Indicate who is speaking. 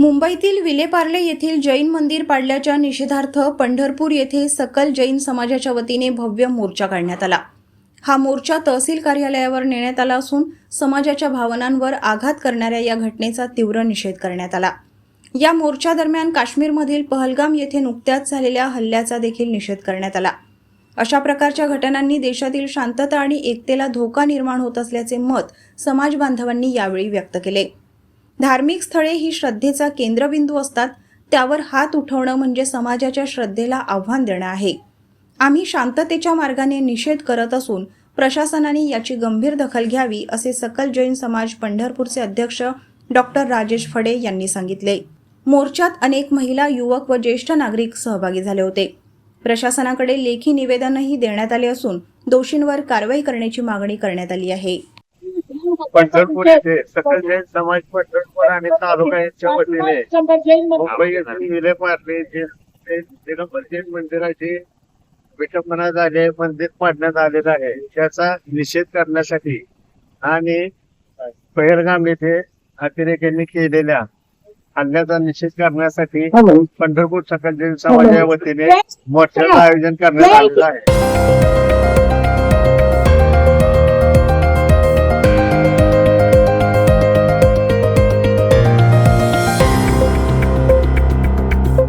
Speaker 1: मुंबईतील विलेपार्ले येथील जैन मंदिर पाडल्याच्या निषेधार्थ पंढरपूर येथे सकल जैन समाजाच्या वतीने भव्य मोर्चा काढण्यात आला. हा मोर्चा तहसील कार्यालयावर नेण्यात आला असून समाजाच्या भावनांवर आघात करणाऱ्या या घटनेचा तीव्र निषेध करण्यात आला. या मोर्चादरम्यान काश्मीरमधील पहलगाम येथे नुकत्याच झालेल्या हल्ल्याचा देखील निषेध करण्यात आला. अशा प्रकारच्या घटनांनी देशातील शांतता आणि एकतेला धोका निर्माण होत असल्याचे मत समाज बांधवांनी यावेळी व्यक्त केले. धार्मिक स्थळे ही श्रद्धेचा केंद्रबिंदू असतात त्यावर हात उठवणं म्हणजे समाजाच्या श्रद्धेला आव्हान देणं आहे. आम्ही शांततेच्या मार्गाने निषेध करत असून प्रशासनाने याची गंभीर दखल घ्यावी असे सकल जैन समाज पंढरपूरचे अध्यक्ष डॉक्टर राजेश फडे यांनी सांगितले. मोर्चात अनेक महिला युवक व ज्येष्ठ नागरिक सहभागी झाले होते. प्रशासनाकडे लेखी निवेदनही देण्यात आले असून दोषींवर कारवाई करण्याची मागणी करण्यात आली आहे.
Speaker 2: पंढरपूर येथे सकल जैन समाज पंढरपूर आणि तालुका यांच्या वतीने मुंबई येथील विले पार्ले दिगंबर जैन मंदिराचे विटंबना झाले मंदिर पाडण्यात आलेलं आहे. त्याचा निषेध करण्यासाठी आणि पहिलगाम येथे अतिरेक्यांनी केलेल्या हल्ल्याचा निषेध करण्यासाठी पंढरपूर सकल जैन समाजाच्या वतीने मोर्चाचं आयोजन करण्यात आलेलं आहे.